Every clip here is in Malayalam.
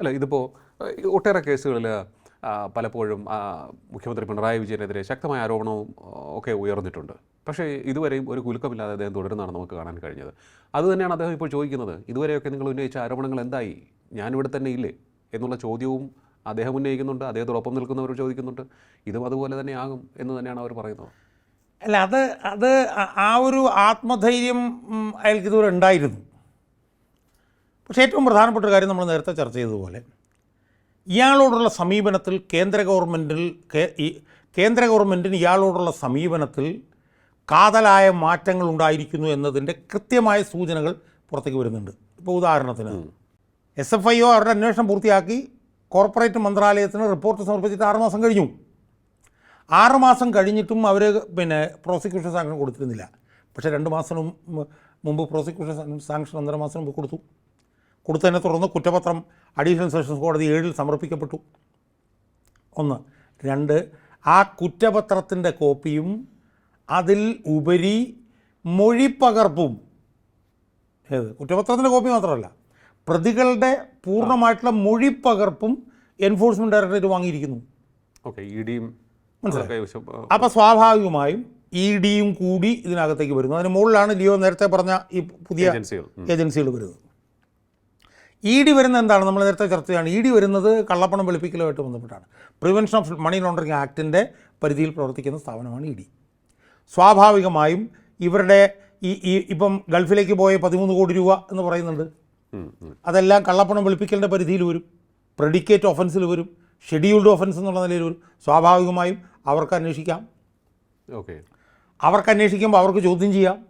അല്ല ഇതിപ്പോൾ ഒട്ടേറെ കേസുകളിൽ പലപ്പോഴും മുഖ്യമന്ത്രി പിണറായി വിജയനെതിരെ ശക്തമായ ആരോപണവും ഒക്കെ ഉയർന്നിട്ടുണ്ട്. പക്ഷേ ഇതുവരെയും ഒരു കുലുക്കമില്ലാതെ അദ്ദേഹം തുടരുന്നതാണ് നമുക്ക് കാണാൻ കഴിഞ്ഞത്. അതുതന്നെയാണ് അദ്ദേഹം ഇപ്പോൾ ചോദിക്കുന്നത് ഇതുവരെയൊക്കെ നിങ്ങൾ ഉന്നയിച്ച ആരോപണങ്ങൾ എന്തായി? ഞാനിവിടെ തന്നെ ഇല്ലേ? എന്നുള്ള ചോദ്യവും അദ്ദേഹം ഉന്നയിക്കുന്നുണ്ട് അദ്ദേഹത്തോടൊപ്പം നിൽക്കുന്നവർ ചോദിക്കുന്നുണ്ട്. ഇതും അതുപോലെ തന്നെ ആകും എന്ന് തന്നെയാണ് അവർ പറയുന്നത്. അല്ല അത് അത് ആ- ഒരു ആത്മധൈര്യം അയാൾക്ക് ഇതുവരെ ഉണ്ടായിരുന്നു. പക്ഷേ ഏറ്റവും പ്രധാനപ്പെട്ട ഒരു കാര്യം നമ്മൾ നേരത്തെ ചർച്ച ചെയ്തതുപോലെ ഇയാളോടുള്ള സമീപനത്തിൽ കേന്ദ്ര ഗവൺമെന്റിൽ കേന്ദ്ര ഗവൺമെന്റിന് ഇയാളോടുള്ള സമീപനത്തിൽ കാതലായ മാറ്റങ്ങൾ ഉണ്ടായിരിക്കുന്നു എന്നതിന്റെ കൃത്യമായ സൂചനകൾ പുറത്തേക്ക് വരുന്നുണ്ട്. ഇപ്പോൾ ഉദാഹരണത്തിന് എസ് എഫ് ഐ ഒ അവരുടെ അന്വേഷണം പൂർത്തിയാക്കി കോർപ്പറേറ്റ് മന്ത്രാലയത്തിന് റിപ്പോർട്ട് സമർപ്പിച്ചിട്ട് ആറുമാസം കഴിഞ്ഞു. ആറുമാസം കഴിഞ്ഞിട്ടും അവർ പിന്നെ പ്രോസിക്യൂഷൻ സാങ്ഷൻ കൊടുത്തിരുന്നില്ല. പക്ഷേ രണ്ട് മാസം മുമ്പ് പ്രോസിക്യൂഷൻ സാങ്ഷൻ ഒന്നര മാസം മുമ്പ് കൊടുത്തു. കൊടുത്തതിനെ തുടർന്ന് കുറ്റപത്രം അഡീഷണൽ സെഷൻസ് കോടതി ഏഴിൽ സമർപ്പിക്കപ്പെട്ടു. ഒന്ന്. രണ്ട്. ആ കുറ്റപത്രത്തിന്റെ കോപ്പിയും അതിൽ ഉപരി മൊഴിപ്പകർപ്പും ഏത്? കുറ്റപത്രത്തിന്റെ കോപ്പി മാത്രമല്ല. പ്രതികളുടെ പൂർണമായിട്ടുള്ള മൊഴിപ്പകർപ്പും എൻഫോഴ്സ്മെന്റ് ഡയറക്ടറേറ്റ് വാങ്ങിയിരിക്കുന്നു. ഓക്കെ ഇ ഡിയും മനസ്സിലായി. അപ്പോൾ സ്വാഭാവികമായും ഇ ഡിയും കൂടി ഇതിനകത്തേക്ക് വരുന്നു. അതിന് മുകളിലാണ് ലിയോ നേരത്തെ പറഞ്ഞ ഈ പുതിയ ഏജൻസികൾ. ഏജൻസികൾ വരുന്നത്. ഇ ഡി വരുന്നത് എന്താണ്? നമ്മൾ നേരത്തെ ചർച്ച ചെയ്യാണ് ഇ ഡി വരുന്നത് കള്ളപ്പണം വെളുപ്പിക്കലുമായിട്ട് ബന്ധപ്പെട്ടാണ്. പ്രിവെൻഷൻ ഓഫ് മണി ലോണ്ടറിങ് ആക്ടിന്റെ പരിധിയിൽ പ്രവർത്തിക്കുന്ന സ്ഥാപനമാണ് ഇ ഡി. സ്വാഭാവികമായും ഇവരുടെ ഈ ഈ ഇപ്പം ഗൾഫിലേക്ക് പോയ പതിമൂന്ന് കോടി രൂപ എന്ന് പറയുന്നുണ്ട്. അതെല്ലാം കള്ളപ്പണം വെളുപ്പിക്കലിന്റെ പരിധിയിൽ വരും. പ്രെഡിക്കേറ്റ് ഒഫൻസിൽ വരും. ഷെഡ്യൂൾഡ് ഒഫൻസ് എന്നുള്ള നിലയിൽ വരും. സ്വാഭാവികമായും അവർക്ക് അന്വേഷിക്കാം. ഓക്കെ. അവർക്ക് അന്വേഷിക്കുമ്പോൾ അവർക്ക് ചോദ്യം ചെയ്യാം.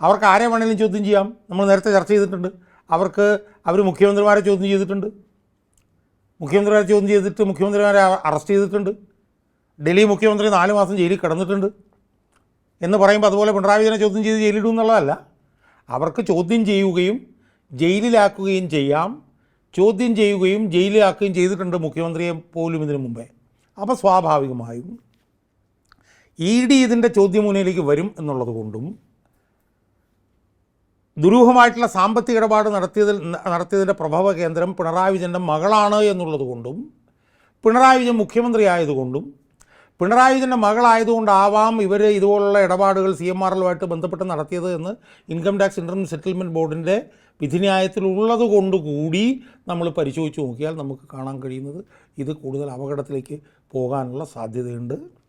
അവർക്ക് ആരെ വേണമെങ്കിലും ചോദ്യം ചെയ്യാം. നമ്മൾ നേരത്തെ ചർച്ച ചെയ്തിട്ടുണ്ട്. അവർക്ക് അവർ മുഖ്യമന്ത്രിമാരെ ചോദ്യം ചെയ്തിട്ടുണ്ട്. മുഖ്യമന്ത്രിമാരെ ചോദ്യം ചെയ്തിട്ട് മുഖ്യമന്ത്രിമാരെ അറസ്റ്റ് ചെയ്തിട്ടുണ്ട്. ഡൽഹി മുഖ്യമന്ത്രി നാല് മാസം ജയിലിൽ കിടന്നിട്ടുണ്ട് എന്ന് പറയുമ്പോൾ അതുപോലെ പിണറായി വിജയനെ ചോദ്യം ചെയ്ത് ജയിലിടും എന്നുള്ളതല്ല. അവർക്ക് ചോദ്യം ചെയ്യുകയും ജയിലിലാക്കുകയും ചെയ്യാം. ചോദ്യം ചെയ്യുകയും ജയിലിലാക്കുകയും ചെയ്തിട്ടുണ്ട് മുഖ്യമന്ത്രിയെ പോലും ഇതിനു മുമ്പേ. അപ്പോൾ സ്വാഭാവികമായും ഇ ഡി ഇതിന്റെ ചോദ്യമുനയിലേക്ക് വരും എന്നുള്ളത് കൊണ്ടും ദുരൂഹമായിട്ടുള്ള സാമ്പത്തിക ഇടപാട് നടത്തിയതിൽ നടത്തിയതിന്റെ പ്രഭവ കേന്ദ്രം പിണറായി വിജയന്റെ മകളാണ് എന്നുള്ളത് കൊണ്ടും പിണറായി വിജയൻ മുഖ്യമന്ത്രി ആയതുകൊണ്ടും പിണറായി വിജയന്റെ മകളായതുകൊണ്ടാവാം ഇവർ ഇതുപോലുള്ള ഇടപാടുകൾ സി എം ആർ ബന്ധപ്പെട്ട് നടത്തിയത് എന്ന് ഇൻകം ടാക്സ് ഇന്റർം സെറ്റിൽമെന്റ് ബോർഡിന്റെ വിധിന്യായത്തിലുള്ളത് കൊണ്ടുകൂടി നമ്മൾ പരിശോധിച്ച് നോക്കിയാൽ നമുക്ക് കാണാൻ കഴിയുന്നത് ഇത് കൂടുതൽ അപകടത്തിലേക്ക് പോകാനുള്ള സാധ്യതയുണ്ട്.